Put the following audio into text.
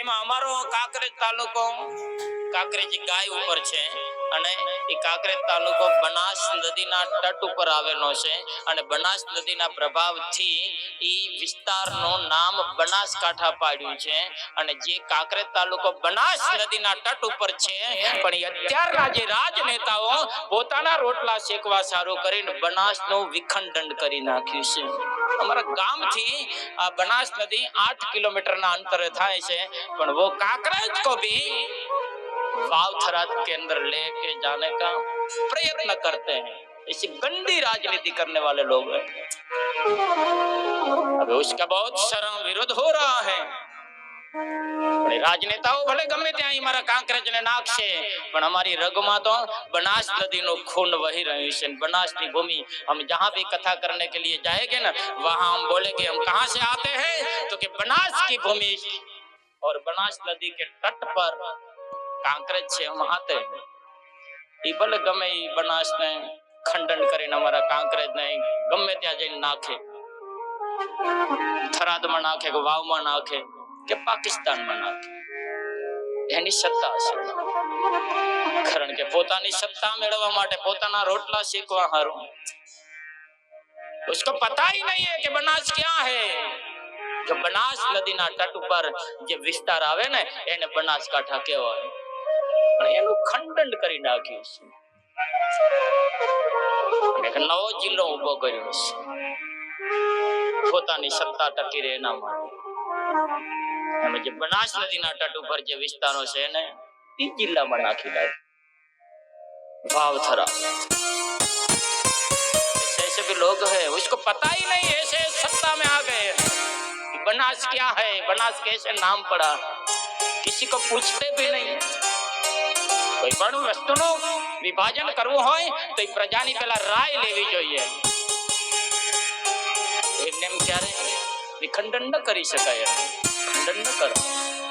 એમાં અમારો કાંકરેજ તાલુકો કાંકરેજ ગાય ઉપર છે અને એ કાંકરેજ તાલુકો બનાસ નદીના તટ ઉપર આવેલો છે અને બનાસ નદીના પ્રભાવથી એ વિસ્તારનું નામ બનાસકાંઠા પાડ્યું છે અને જે કાંકરેજ તાલુકો બનાસ નદીના તટ ઉપર છે પણ અત્યારના જે રાજનેતાઓ પોતાના રોટલા શેકવા સારું કરીને બનાસનું વિખંડન કરી નાખ્યું છે અમારા ગામથી આ બનાસ નદી આઠ કિલોમીટરના અંતરે થાય છે પણ વો કાકરેજ કો ભી वावथरा के अंदर लेके जाने का प्रयत्न करते हैं ऐसी गंदी राजनीति करने वाले लोग हैं अब उसका बहुत शर्म विरोध हो रहा है પણ રાજનેતાઓ ભલે ગમે તે આય મારા કાંગ્રેજને નાખશે પણ અમારી રગમાં તો બનાસ નદીનો خون વહી રહ્યો છે બનાસની ભૂમિ અમે જ્યાં ભી કથા કરને કે લિયે જાયગે ને વહા અમે બોલે કે અમે કહા સે આતે હે તો કે બનાસ કી ભૂમિ છે ઓર બનાસ નદી કે ટટ પર કાંગ્રેજ છે મહાતે ઇપણ ગમે એ બનાસતે ખંડન કરે નમારા કાંગ્રેજ ને ગમે તે આય જઈ નાખશે થરાદ મણા કે વાવ મણા કે કે પાકિસ્તાનમાં નાખી એની સત્તા છે કારણ કે પોતાની સત્તા મેળવવા માટે પોતાના રોટલા શેકવા હારું उसको પતા ही નહીં है कि बनास क्या है જો બનાસ નદીના તટ ઉપર જે વિસ્તાર આવે ને એને બનાસકાંઠા કહેવાય પણ એનું ખંડન કરી નાખ્યું છે એક નવો જિલ્લો ઉભો કર્યો છે પોતાની સત્તા ટકી રહે એના માટે એમ જે બનાસ નદીના તટ ઉપર જે વિસ્તારો છે એને એ જિલ્લામાં નાખી દે भावथरा ऐसे ऐसे भी लोग हैं उसको पता ही नहीं ऐसे सत्ता में आ गए कि बनास क्या है बनास कैसे नाम पड़ा किसी को पूछते भी नहीं કોઈ પણ વસ્તુનું વિભાજન કરવું હોય તો એ પ્રજાની પેલા રાય લેવી જોઈએ એમને ક્યારે વિખંડન ન કરી શકાય ખંડન ન કરો